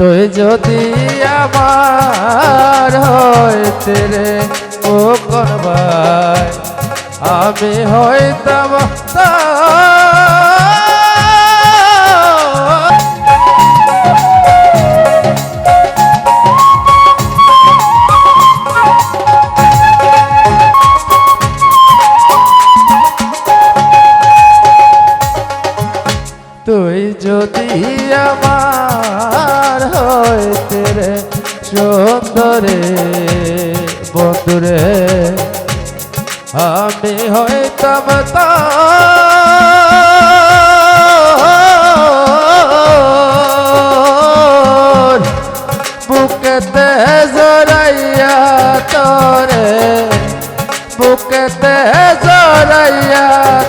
তুই যদি আমার হইতে রে ও করবাই আমি হইতাম তুই যদি আমার সুন্দরে বন্ধুরে আমি হইতাম বুকেতে জড়াইয়া তোরে বুকেতে জড়াইয়া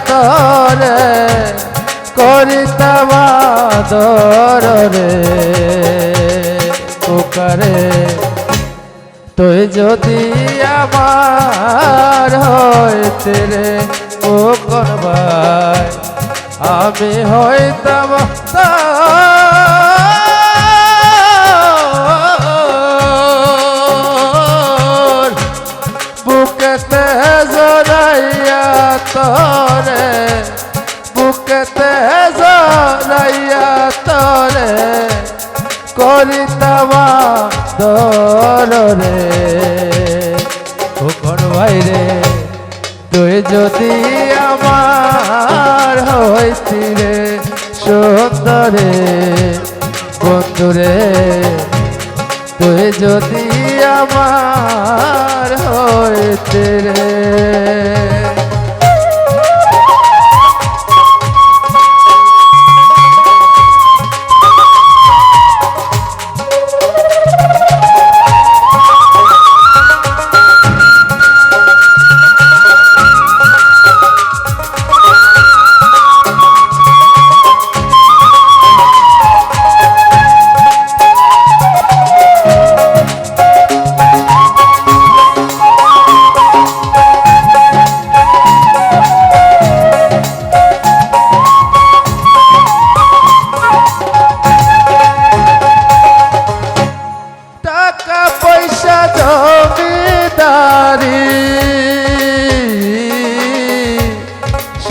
তোরে করিতাম দরে তুই যদি আমার হইতে রে ও করবাই আমি হইতাম বুকেতে জড়াইয়া দরে খোকন ভাইরে তুই যদি আমার হইতি রে সুন্দরে, বন্ধুরে, তুই যদি আমার হইতে রে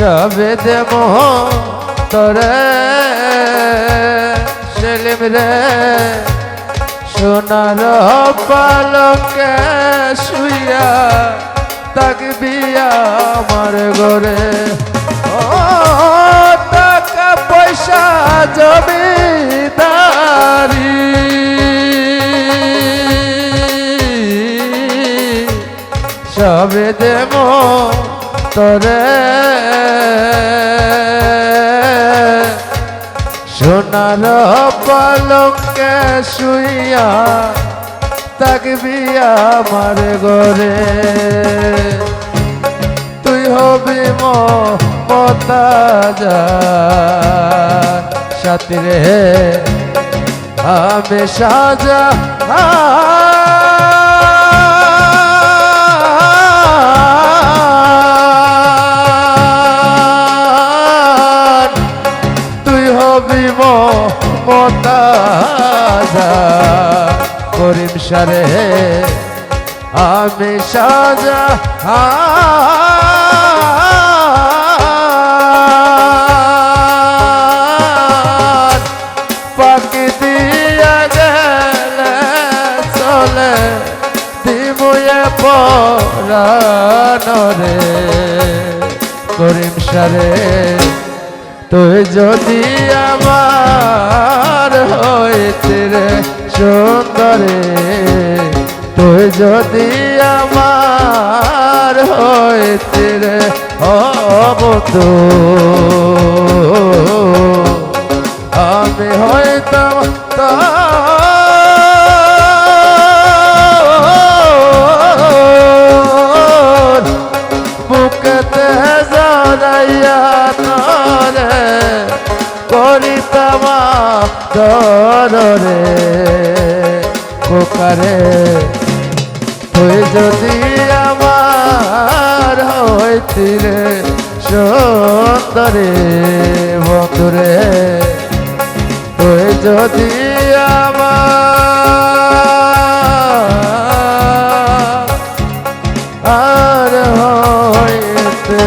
সবে দেব তোরে? সেলিম রে, সোনার পালকে শুইয়া থাকবি আমার ঘরে। ও টাকা পয়সা জমিদারি। সবে দেব তোরে সোনার পালকে শুইয়া থাকবি আমার ঘরে। তুই হবি মতা যা সাথী রে আমি সাজা সারে আমি সাজা পাখি দিয়া গেলে চলে দিবয়ে পরানরে করিম সারে, তুই যদি আমার হইতে রে সুন্দরে যদি আমার হইতে রে অবতু আমি হইতাম তোর বুকেতে জড়াইয়া তরে করিতাম দরে পোকারে তুই যদি আমার হয়েছিলে সুন্দরে বন্ধুরে। তুই যদি আমার আর হয়েছে